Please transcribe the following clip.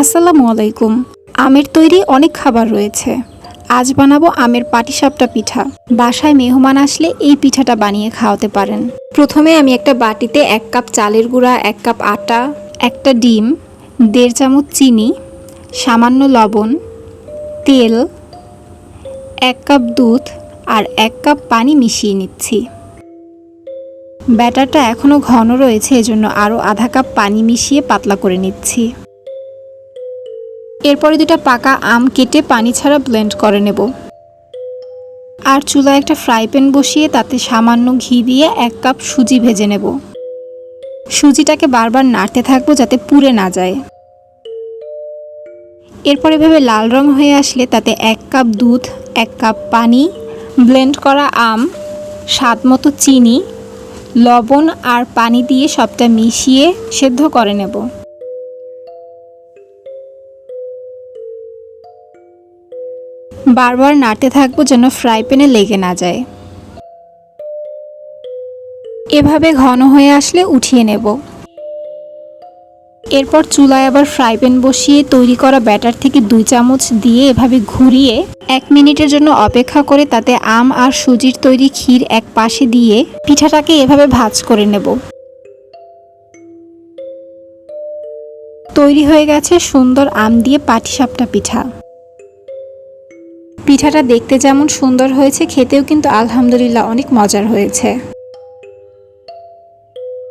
আসসালামু আলাইকুম। আমের তৈরি অনেক খাবার রয়েছে। আজ বানাবো আমের পাটিসাপটা পিঠা। বাসায় মেহমান আসলে এই পিঠাটা বানিয়ে খাওয়াতে পারেন। প্রথমে আমি একটা বাটিতে এক কাপ চালের গুঁড়া, এক কাপ আটা, একটা ডিম, দেড় চামচ চিনি, সামান্য লবণ, তেল, এক কাপ দুধ আর এক কাপ পানি মিশিয়ে নিচ্ছি। ব্যাটারটা এখনও ঘন রয়েছে, এজন্য আরও আধা কাপ পানি মিশিয়ে পাতলা করে নিচ্ছি। এরপরে দুটা পাকা আম কেটে পানি ছাড়া ব্লেন্ড করে নেব। আর চুলায় একটা ফ্রাই প্যান বসিয়ে তাতে সামান্য ঘি দিয়ে এক কাপ সুজি ভেজে নেব। সুজিটাকে বারবার নাড়তে থাকব যাতে পুড়ে না যায়। এরপর এভাবে লাল রং হয়ে আসলে তাতে এক কাপ দুধ, এক কাপ পানি ব্লেন্ড করা আম, স্বাদ মতো চিনি, লবণ আর পানি দিয়ে সবটা মিশিয়ে সেদ্ধ করে নেব। বারবার নাড়তে থাকব যেন ফ্রাই প্যানে লেগে না যায়। এভাবে ঘন হয়ে আসলে উঠিয়ে নেব। এরপর চুলায় আবার ফ্রাই প্যান বসিয়ে তৈরি করা ব্যাটার থেকে দুই চামচ দিয়ে এভাবে ঘুরিয়ে এক মিনিটের জন্য অপেক্ষা করে তাতে আম আর সুজির তৈরি ক্ষীর এক পাশে দিয়ে পিঠাটাকে এভাবে ভাজ করে নেব। তৈরি হয়ে গেছে সুন্দর আম দিয়ে পাটিসাপটা পিঠা। পিঠাটা দেখতে যেমন সুন্দর হয়েছে খেতেও কিন্তু আলহামদুলিল্লাহ অনেক মজার হয়েছে।